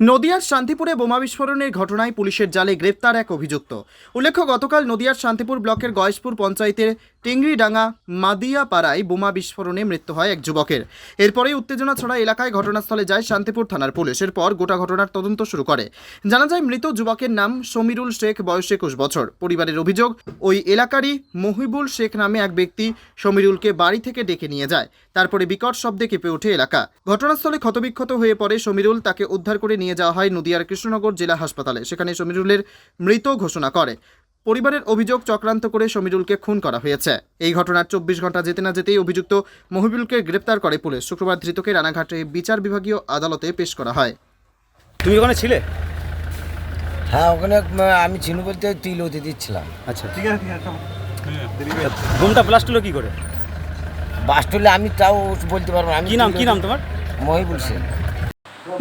নদিয়ার শান্তিপুরে বোমা বিস্ফোরণের ঘটনায় পুলিশের জালে গ্রেপ্তার এক অভিযুক্ত। উল্লেখ্য, গতকাল নদিয়ার শান্তিপুর ব্লকের গয়েশপুর পঞ্চায়েতের টেংরিডাঙ্গা মাদিয়াপাড়ায় বোমা বিস্ফোরণে মৃত্যু হয় এক যুবকের। এরপরেই উত্তেজনা ছড়া এলাকায় ঘটনাস্থলে যায় শান্তিপুর থানার পুলিশ। এরপর গোটা ঘটনার তদন্ত শুরু করে। জানা যায়, মৃত যুবকের নাম সমীরুল শেখ, বয়স একুশ বছর। পরিবারের অভিযোগ, ওই এলাকারই মহিবুল শেখ নামে এক ব্যক্তি সমীরুলকে বাড়ি থেকে ডেকে নিয়ে যায়। তারপরে বিকট শব্দে কেঁপে ওঠে এলাকা। ঘটনাস্থলে ক্ষতবিক্ষত হয়ে পড়ে সমীরুল। তাকে উদ্ধার করে নিয়ে যাওয়া হয় নদিয়ার কৃষ্ণনগর জেলা হাসপাতালে। সেখানে সমীরুলের মৃত ঘোষণা করে। পরিবারের অভিযোগ চক্রান্ত করে সমীরুলকে খুন করা হয়েছে। এই ঘটনার চব্বিশ ঘণ্টা যেতে না যেতেই অভিযুক্ত মহিবুলকে গ্রেপ্তার করে পুলিশ। শুক্রবার ধৃতকে রানাঘাটে বিচার বিভাগীয় আদালতে পেশ করা হয়। তুমি ওখানে ছিলে? হ্যাঁ ওখানে আমি চিনু বলতে তিল হতে দিচ্ছিলাম আচ্ছা। বোমটা ব্লাস্ট হলো কি করে? ব্লাস্ট হলে আমি তাও বলতে পারব আমি কি নাম কি নাম তোমার? Mohibul Sen.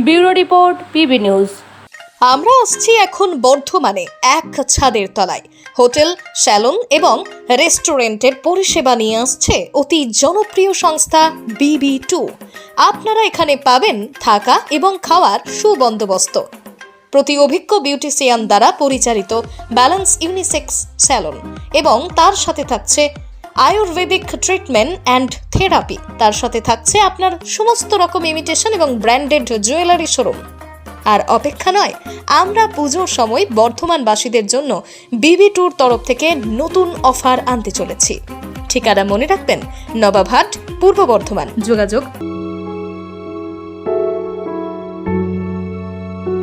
Bureau report PB news. আমরা আসছি এখন বর্ধমানে এক ছাদের তলায়। হোটেল, স্যালন এবং রেস্টুরেন্টের পরিষেবা নিয়ে আসছে অতি জনপ্রিয় সংস্থা বিবি টু। আপনারা এখানে পাবেন থাকা এবং খাওয়ার সুবন্দোবস্ত। প্রতি অভিজ্ঞ বিউটিশিয়ান দ্বারা পরিচালিত ব্যালেন্স ইউনিসেক্স স্যালন এবং তার সাথে থাকছে আয়ুর্বেদিক ট্রিটমেন্ট অ্যান্ড থেরাপি। তার সাথে থাকছে আপনার সমস্ত রকম ইমিটেশন এবং ব্র্যান্ডেড জুয়েলারি শোরুম। আর অপেক্ষা নয়, আমরা পুজোর সময় বর্ধমানবাসীদের জন্য বিবি ট্যুর তরফ থেকে নতুন অফার আনতে চলেছি। ঠিকানা মনে রাখবেন নবাবহাট পূর্ব বর্ধমান। যোগাযোগ